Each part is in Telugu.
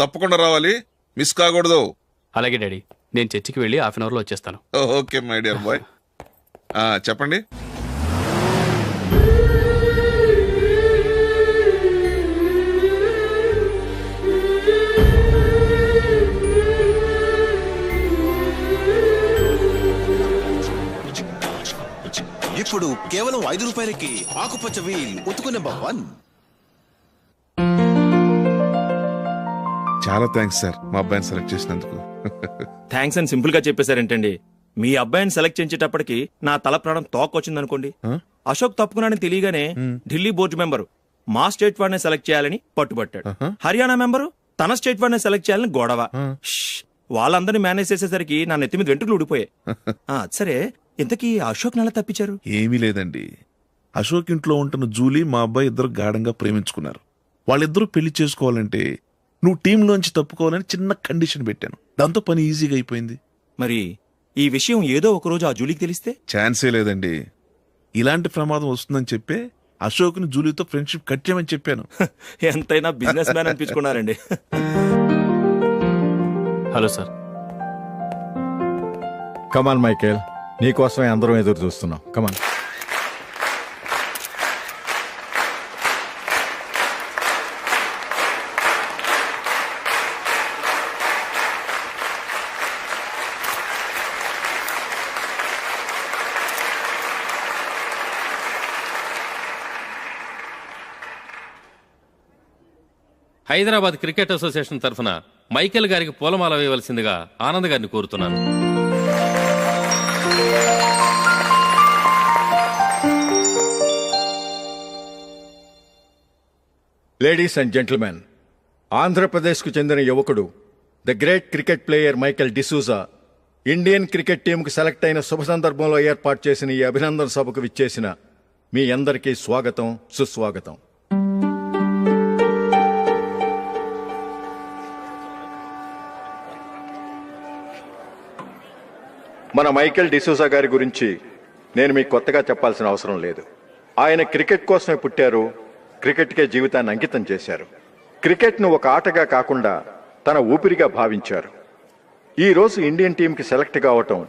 తప్పకుండా రావాలి. మిస్ కాకూడదు. అలాగే డాడీ. నేను చర్చికి వెళ్ళి హాఫ్ అన్ అవర్లో వచ్చేస్తాను. ఓకే మై డియర్ బాయ్ చెప్పండి. ఇప్పుడు కేవలం ఐదు రూపాయలకి ఆకుపచ్చ వీల్ ఉతుకు నెంబర్ చాలా థ్యాంక్స్ సార్ మా అబ్బాయిని సెలెక్ట్ చేసినందుకు. థ్యాంక్స్ అని సింపుల్గా చెప్పేశారేంటండి? మీ అబ్బాయిని సెలెక్ట్ చేసేటప్పటికి నా తల ప్రాణం తోక వచ్చిందనుకోండి అశోక్ తప్పుకున్నాడని తెలియగానే ఢిల్లీ బోర్డు మెంబరు మా స్టేట్ వాడిని సెలెక్ట్ చేయాలని పట్టుబట్టాడు. హర్యానా మెంబరు తన స్టేట్ వాడిని సెలెక్ట్ చేయాలని గొడవ. వాళ్ళందరినీ మేనేజ్ చేసేసరికి నా నెత్తి మీద వెంట్రుకలు ఊడిపోయాయి. సరే ఇంతకీ అశోక్ నెల తప్పించారు? ఏమీ లేదండి. అశోక్ ఇంట్లో ఉంటున్న జూలీ మా అబ్బాయి ఇద్దరు గాఢంగా ప్రేమించుకున్నారు. వాళ్ళిద్దరూ పెళ్ళి చేసుకోవాలంటే నువ్వు టీంలోంచి తప్పుకోవాలని చిన్న కండిషన్ పెట్టాను. దాంతో పని ఈజీగా అయిపోయింది. మరి ఈ విషయం ఏదో ఒక రోజు ఆ జూలీకి తెలిస్తే? ఛాన్సే లేదండి. ఇలాంటి ప్రమాదం వస్తుందని చెప్పే అశోక్ని జూలీతో ఫ్రెండ్షిప్ కట్ చేయమని చెప్పాను. ఎంతైనా businessman అనిపించుకున్నారండి. Hello sir. Come on Michael నీకోసమే అందరం ఎదురు చూస్తున్నాం. Come on Hyderabad cricket association తరఫున మైకేల్ గారికి పూలమాల వేయవలసిందిగా ఆనంద్ గారిని కోరుతున్నాను. లేడీస్ అండ్ జెంటిల్మెన్ ఆంధ్రప్రదేశ్కు చెందిన యువకుడు the great cricket player Michael D'Souza Indian cricket టీంకు select అయిన శుభ సందర్భంలో ఏర్పాటు చేసిన ఈ అభినందన సభకు విచ్చేసిన మీ అందరికీ స్వాగతం సుస్వాగతం. మన మైకేల్ డిసూజా గారి గురించి నేను మీకు కొత్తగా చెప్పాల్సిన అవసరం లేదు. ఆయన క్రికెట్ కోసమే పుట్టారు క్రికెట్కే జీవితాన్ని అంకితం చేశారు. క్రికెట్ను ఒక ఆటగా కాకుండా తన ఊపిరిగా భావించారు. ఈ రోజు ఇండియన్ టీంకి సెలెక్ట్ కావటం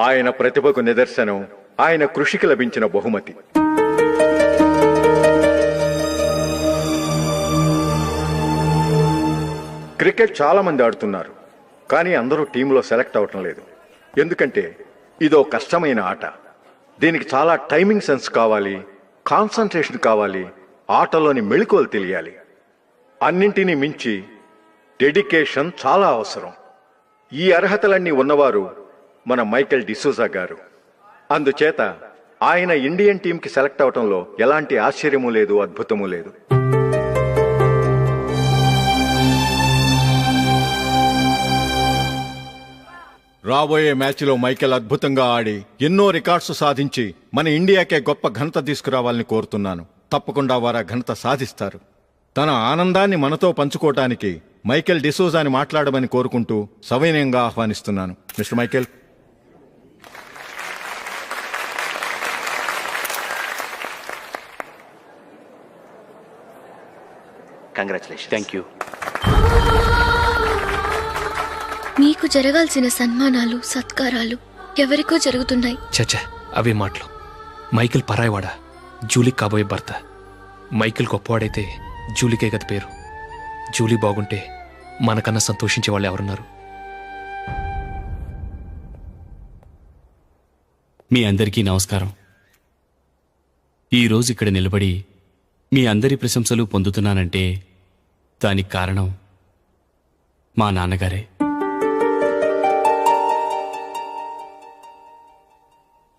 ఆయన ప్రతిభకు నిదర్శనం ఆయన కృషికి లభించిన బహుమతి. క్రికెట్ చాలామంది ఆడుతున్నారు కానీ అందరూ టీంలో సెలెక్ట్ అవటం లేదు. ఎందుకంటే ఇదో కష్టమైన ఆట. దీనికి చాలా టైమింగ్ సెన్స్ కావాలి కాన్సన్ట్రేషన్ కావాలి ఆటలోని మెళుకువలు తెలియాలి. అన్నింటినీ మించి డెడికేషన్ చాలా అవసరం. ఈ అర్హతలన్నీ ఉన్నవారు మన మైకెల్ డిసూజా గారు. అందుచేత ఆయన ఇండియన్ టీంకి సెలెక్ట్ అవటంలో ఎలాంటి ఆశ్చర్యము లేదు అద్భుతము లేదు. రాబోయే మ్యాచ్లో మైకేల్ అద్భుతంగా ఆడి ఎన్నో రికార్డ్స్ సాధించి మన ఇండియాకే గొప్ప ఘనత తీసుకురావాలని కోరుతున్నాను. తప్పకుండా వారు ఆ ఘనత సాధిస్తారు. తన ఆనందాన్ని మనతో పంచుకోవటానికి మైకేల్ డిసోజాని మాట్లాడమని కోరుకుంటూ సవినయంగా ఆహ్వానిస్తున్నాను. Mister Michael. Congratulation thank you మీకు జరగాల్సిన సన్మానాలు సత్కారాలు ఎవరికో జరుగుతున్నాయి. చచ్చా అవే మాటలు. మైకిల్ పరాయవాడా జూలీ కాబోయే భర్త. మైకిల్ గొప్పవాడైతే జూలీకే గత పేరు. జూలీ బాగుంటే మనకన్నా సంతోషించే వాళ్ళు ఎవరున్నారు? మీ అందరికీ నమస్కారం. ఈరోజు ఇక్కడ నిలబడి మీ అందరి ప్రశంసలు పొందుతున్నానంటే దానికి కారణం మా నాన్నగారే.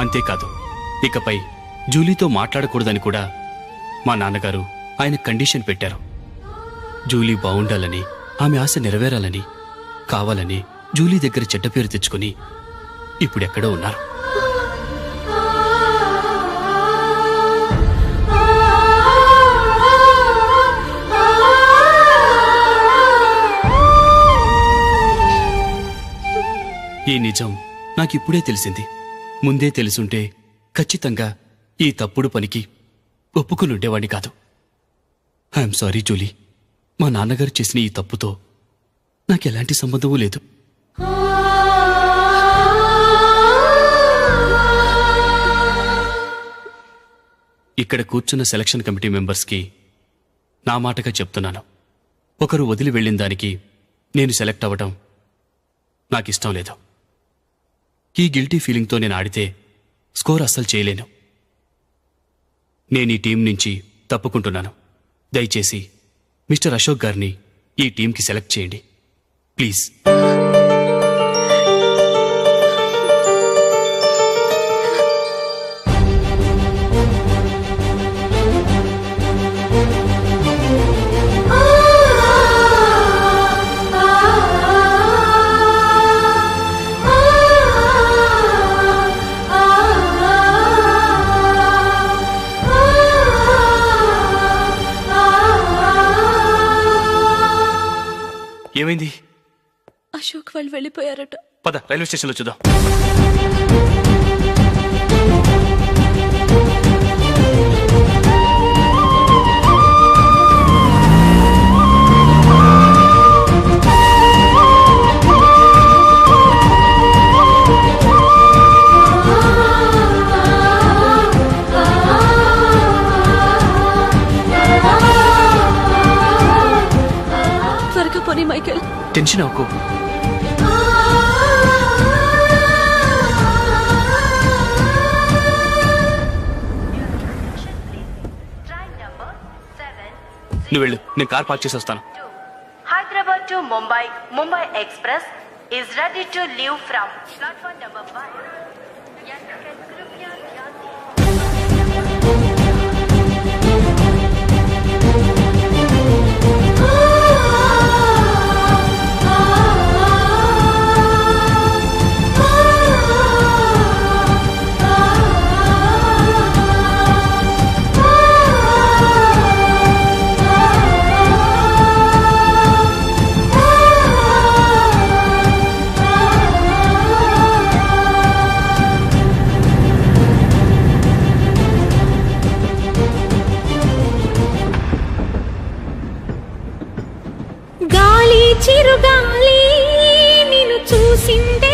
అంతేకాదు ఇకపై జూలీతో మాట్లాడకూడదని కూడా మా నాన్నగారు ఆయన కండిషన్ పెట్టారు. జూలీ బాగుండాలని ఆమె ఆశ నెరవేరాలని కావాలని జూలీ దగ్గర చెడ్డ పేరు తెచ్చుకుని ఇప్పుడెక్కడో ఉన్నారు. ఈ నిజం నాకిప్పుడే తెలిసింది. ముందే తెలుసుంటే ఖచ్చితంగా ఈ తప్పుడు పనికి ఒప్పుకుని ఉండేవాడిని కాదు. ఐఎమ్ సారీ జూలీ మా నాన్నగారు చేసిన ఈ తప్పుతో నాకెలాంటి సంబంధమూ లేదు. ఇక్కడ కూర్చున్న సెలక్షన్ కమిటీ మెంబర్స్కి నా మాటగా చెప్తున్నాను. ఒకరు వదిలి వెళ్ళిన దానికి నేను సెలెక్ట్ అవ్వటం నాకిష్టం లేదు. ఈ గిల్టీ ఫీలింగ్తో నేను ఆడితే స్కోర్ అస్సలు చేయలేను. నేను ఈ టీం నుంచి తప్పుకుంటున్నాను. దయచేసి మిస్టర్ అశోక్ గారిని ఈ టీంకి సెలెక్ట్ చేయండి. ప్లీజ్. ఏమైంది? అశోక్ వాళ్ళు వెళ్ళిపోయారట. పద రైల్వే స్టేషన్లో చూద్దాం. నువ్వు వెళ్ళు. నేను కార్ పార్క్ చేసేస్తాను Hyderabad to Mumbai Mumbai express is ready to leave from platform number five. గాలి చిరుగాలి నిన్ను చూసిందే